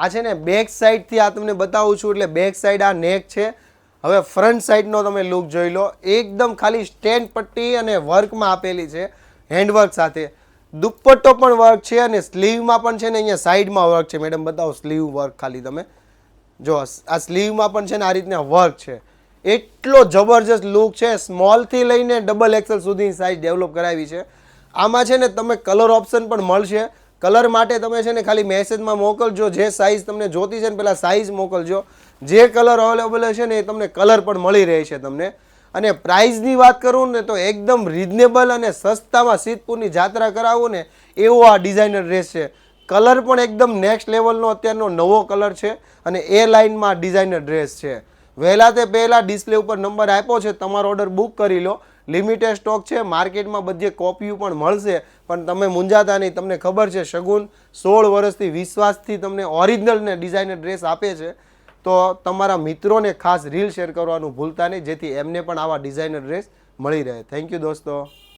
આ છે ને બેક સાઈડથી આ તમને બતાવું છું, એટલે બેક સાઈડ આ નેક છે. હવે ફ્રન્ટ સાઈડનો તમે લુક જોઈ લો. એકદમ ખાલી સ્ટેન્ડ પટ્ટી અને વર્કમાં આપેલી છે હેન્ડવર્ક સાથે. દુપટ્ટો પણ વર્ક છે અને સ્લીવમાં પણ છે ને અહીંયા સાઈડમાં વર્ક છે. મેડમ, બતાવો સ્લીવ વર્ક ખાલી તમે. જો, આ સ્લીવમાં પણ છે ને આ રીતના વર્ક છે. એટલો જબરજસ્ત લુક છે. સ્મોલથી લઈને ડબલ એક્સેલ સુધીની સાઇઝ ડેવલપ કરાવી છે. આમાં છે ને તમે કલર ઓપ્શન પણ મળશે. કલર માટે તમે છે ને ખાલી મેસેજમાં મોકલજો, જે સાઇઝ તમને જોતી છે ને પહેલાં સાઇઝ મોકલજો. જે કલર અવેલેબલ છે ને એ તમને કલર પણ મળી રહે છે તમને. અને પ્રાઇઝની વાત કરું ને તો એકદમ રિઝનેબલ અને સસ્તામાં સિદ્ધપુરની જાત્રા કરાવું ને, એવો આ ડિઝાઇનર ડ્રેસ છે. કલર પણ એકદમ નેક્સ્ટ લેવલનો અત્યારનો નવો કલર છે અને એ લાઇનમાં ડિઝાઇનર ડ્રેસ છે. વહેલા તે પહેલાં ડિસ્પ્લે ઉપર નંબર આપ્યો છે, તમારો ઓર્ડર બુક કરી લો. લિમિટેડ સ્ટોક છે માર્કેટમાં બધી કોપીઓ પણ મળશે. પણ તમે મૂંઝાતા નહીં તમને ખબર છે, શગુન સોળ વર્ષથી વિશ્વાસથી તમને ઓરિજિનલને ડિઝાઇનર ડ્રેસ આપે છે. તો તમારા મિત્રોને ખાસ રીલ શેર કરવાનું ભૂલતા નહીં, જેથી એમને પણ આવા ડિઝાઇનર ડ્રેસ મળી રહે. થેન્ક યુ દોસ્તો.